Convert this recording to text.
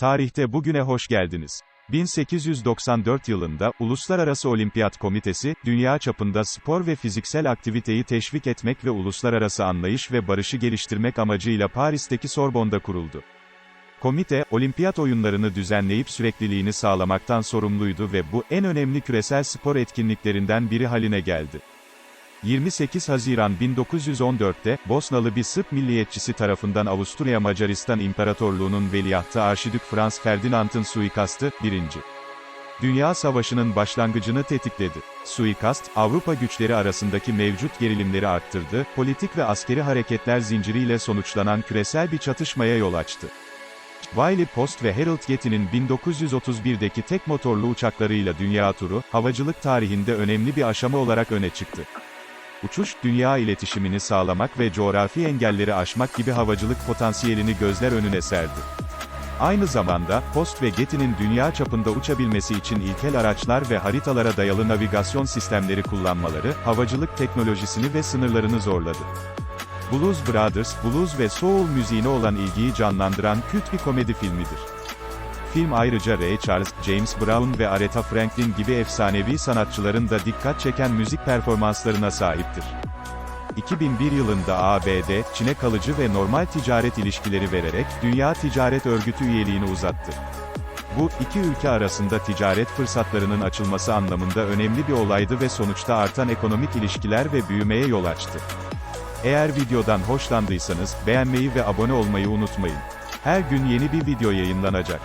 Tarihte bugüne hoş geldiniz. 1894 yılında, Uluslararası Olimpiyat Komitesi, dünya çapında spor ve fiziksel aktiviteyi teşvik etmek ve uluslararası anlayış ve barışı geliştirmek amacıyla Paris'teki Sorbonne'da kuruldu. Komite, olimpiyat oyunlarını düzenleyip sürekliliğini sağlamaktan sorumluydu ve bu, en önemli küresel spor etkinliklerinden biri haline geldi. 28 Haziran 1914'te, Bosnalı bir Sırp milliyetçisi tarafından Avusturya Macaristan İmparatorluğu'nun veliahtı Arşidük Frans Ferdinand'ın suikastı, 1. Dünya Savaşı'nın başlangıcını tetikledi. Suikast, Avrupa güçleri arasındaki mevcut gerilimleri arttırdı, politik ve askeri hareketler zinciriyle sonuçlanan küresel bir çatışmaya yol açtı. Wiley Post ve Harold Getty'nin 1931'deki tek motorlu uçaklarıyla dünya turu, havacılık tarihinde önemli bir aşama olarak öne çıktı. Uçuş, dünya iletişimini sağlamak ve coğrafi engelleri aşmak gibi havacılık potansiyelini gözler önüne serdi. Aynı zamanda, Post ve Getty'nin dünya çapında uçabilmesi için ilkel araçlar ve haritalara dayalı navigasyon sistemleri kullanmaları, havacılık teknolojisini ve sınırlarını zorladı. Blues Brothers, blues ve soul müziğine olan ilgiyi canlandıran kült bir komedi filmidir. Film ayrıca Ray Charles, James Brown ve Aretha Franklin gibi efsanevi sanatçıların da dikkat çeken müzik performanslarına sahiptir. 2001 yılında ABD, Çin'e kalıcı ve normal ticaret ilişkileri vererek, Dünya Ticaret Örgütü üyeliğini uzattı. Bu, iki ülke arasında ticaret fırsatlarının açılması anlamında önemli bir olaydı ve sonuçta artan ekonomik ilişkiler ve büyümeye yol açtı. Eğer videodan hoşlandıysanız, beğenmeyi ve abone olmayı unutmayın. Her gün yeni bir video yayınlanacak.